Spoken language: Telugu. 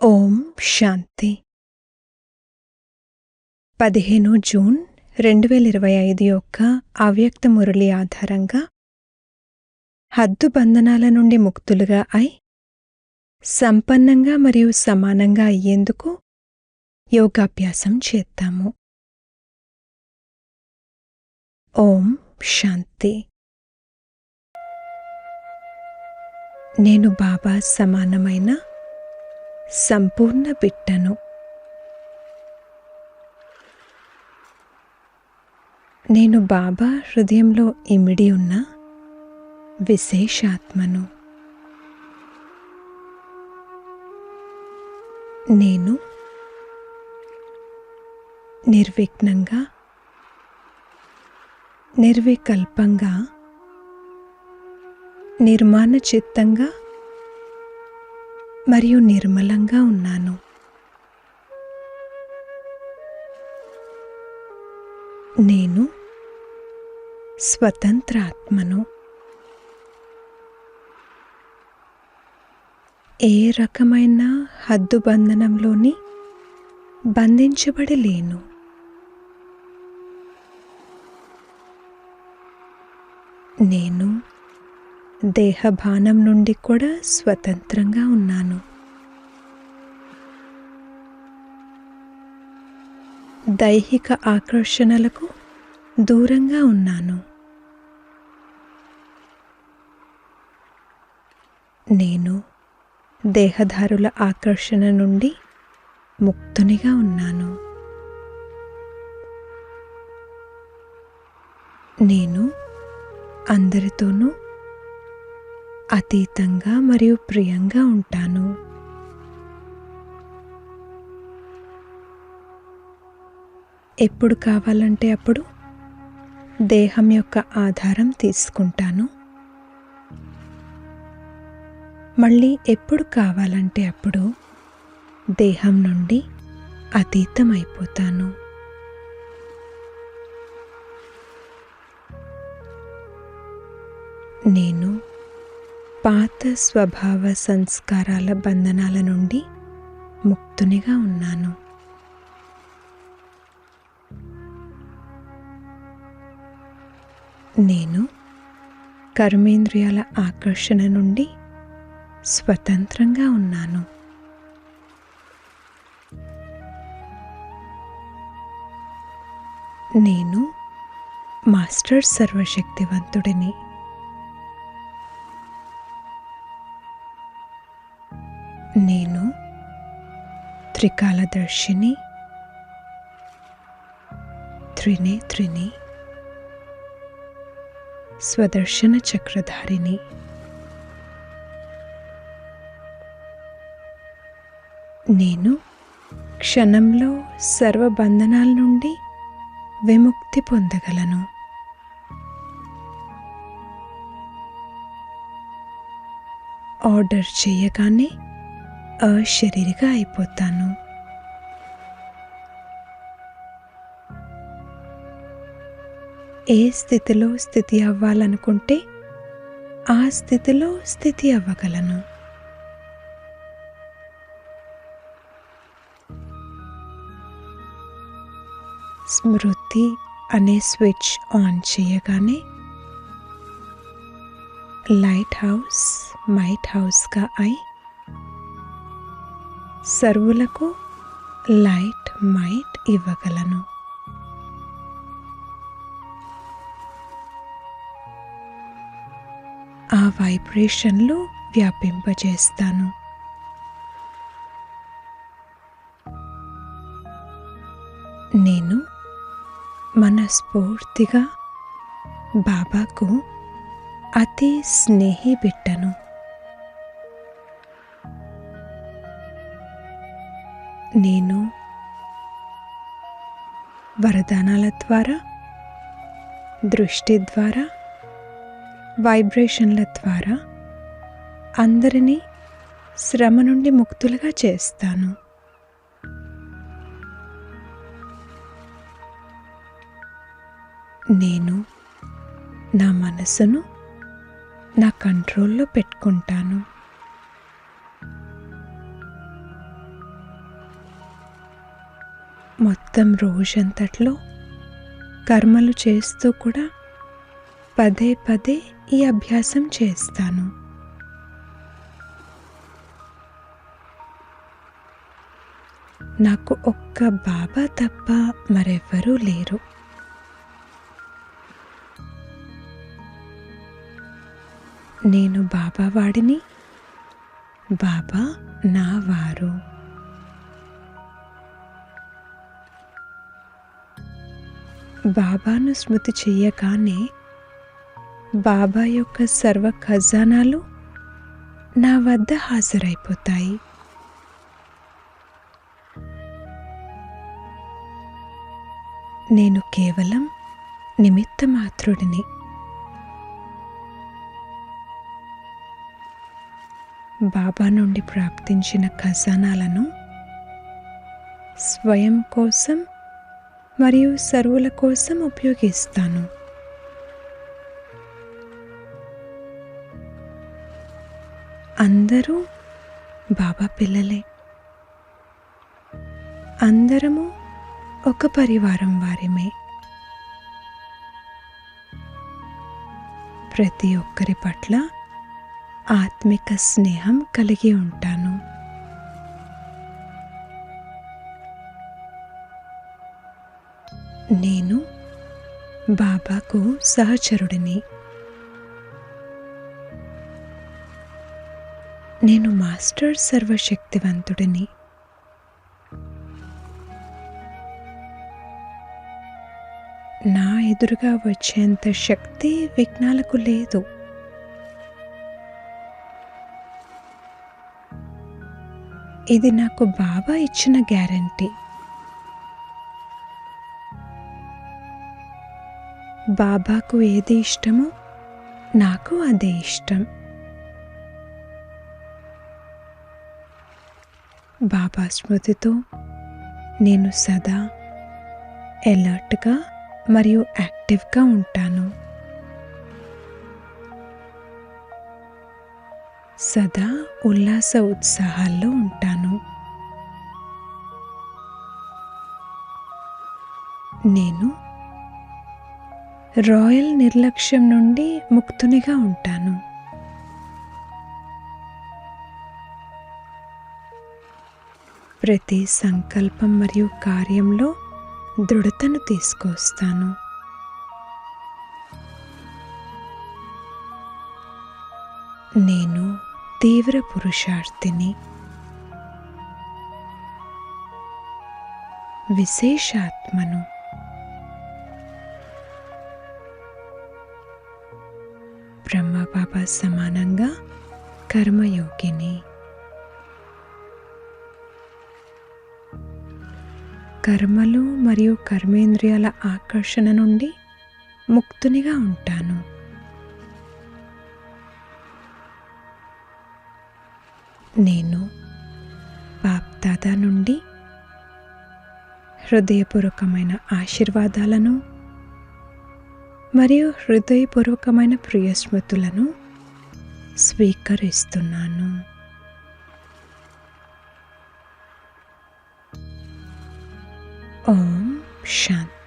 ఓం శాంతి. పదిహేను జూన్ రెండు వేల ఇరవై ఐదు యొక్క అవ్యక్త మురళి ఆధారంగా హద్దు బంధనాల నుండి ముక్తులుగా అయి సంపన్నంగా మరియు సమానంగా అయ్యేందుకు యోగాభ్యాసం చేద్దాము. ఓం శాంతి. నేను బాబా సమానమైన సంపూర్ణ బిట్టను నేను బాబా హృదయంలో ఇమిడి ఉన్న విశేషాత్మను. నేను నిర్విఘ్నంగా నిర్వికల్పంగా నిర్మాణ చిత్తంగా మరియు నిర్మలంగా ఉన్నాను. నేను స్వతంత్రాత్మను. ఏ రకమైన హద్దుబంధనంలోని బంధించబడి లేను నేను దేహభానం నుండి కూడా స్వతంత్రంగా ఉన్నాను. దైహిక ఆకర్షణలకు దూరంగా ఉన్నాను. నేను దేహదారుల ఆకర్షణ నుండి ముక్తునిగా ఉన్నాను. నేను అందరితోనూ అతీతంగా మరియు ప్రియంగా ఉంటాను. ఎప్పుడు కావాలంటే అప్పుడు దేహం యొక్క ఆధారం తీసుకుంటాను. మళ్ళీ ఎప్పుడు కావాలంటే అప్పుడు దేహం నుండి అతీతం అయిపోతాను నేను పాత స్వభావ సంస్కారాల బంధనాల నుండి ముక్తునిగా ఉన్నాను. నేను కర్మేంద్రియాల ఆకర్షణ నుండి స్వతంత్రంగా ఉన్నాను. నేను మాస్టర్ సర్వశక్తివంతుడిని. త్రికాలదర్శిని త్రినేత్రిని స్వదర్శన చక్రధారిని. నేను క్షణంలో సర్వబంధనాల నుండి విముక్తి పొందగలను. ఆర్డర్ చేయగానే అశరీరిగా అయిపోతాను. ఏ స్థితిలో స్థితి అవ్వాలనుకుంటే ఆ స్థితిలో స్థితి అవ్వగలను. స్మృతి అనే స్విచ్ ఆన్ చేయగానే లైట్ హౌస్ మైట్ హౌస్గా అయి సర్వులకు లైట్ మైట్ ఇవ్వగలను. ఆ వైబ్రేషన్లు వ్యాపింపజేస్తాను. నేను మనస్ఫూర్తిగా బాబాకు అతి స్నేహి బిట్టను నేను వరదానాల ద్వారా దృష్టి ద్వారా వైబ్రేషన్ల ద్వారా అందరినీ శ్రమ నుండి ముక్తులుగా చేస్తాను. నేను నా మనసును నా కంట్రోల్లో పెట్టుకుంటాను. మొత్తం రోజంతట్లో కర్మలు చేస్తూ కూడా పదే పదే ఈ అభ్యాసం చేస్తాను. నాకు ఒక్క బాబా తప్ప మరెవ్వరూ లేరు. నేను బాబా వాడిని బాబా నా వారు. బాబాను స్మృతి చెయ్యగానే బాబా యొక్క సర్వ ఖజానాలు నా వద్ద హాజరైపోతాయి. నేను కేవలం నిమిత్త మాత్రుడిని. బాబా నుండి ప్రాప్తించిన ఖజానాలను స్వయం కోసం మరియు సరువుల కోసం ఉపయోగిస్తాను. అందరూ బాబా పిల్లలే. అందరము ఒక పరివారం వారిమే. ప్రతి ఒక్కరి పట్ల ఆత్మిక స్నేహం కలిగి ఉంటాను. బాబాకు సహచరుడిని. నేను మాస్టర్ సర్వశక్తివంతుడిని. నా ఎదురుగా వచ్చేంత శక్తి విఘ్నాలకు లేదు. ఇది నాకు బాబా ఇచ్చిన గ్యారంటీ. బాబాకు ఏది ఇష్టమో నాకు అదే ఇష్టం. బాబా స్మృతితో నేను సదా ఎలర్ట్గా మరియు యాక్టివ్గా ఉంటాను. సదా ఉల్లాస ఉత్సాహాల్లో ఉంటాను. నేను రాయల్ నిర్లక్ష్యం నుండి ముక్తునిగా ఉంటాను. ప్రతి సంకల్పం మరియు కార్యంలో దృఢతను తీసుకొస్తాను. నేను తీవ్ర పురుషార్థిని. విశేషాత్మను బ్రహ్మ పాప సమానంగా కర్మయోగిని. కర్మలు మరియు కర్మేంద్రియాల ఆకర్షణ నుండి ముక్తునిగా ఉంటాను. నేను బాప్దాదా నుండి హృదయపూర్వకమైన ఆశీర్వాదాలను మరియు హృదయపూర్వకమైన ప్రియస్మృతులను స్వీకరిస్తున్నాను. ఓం శాంతి.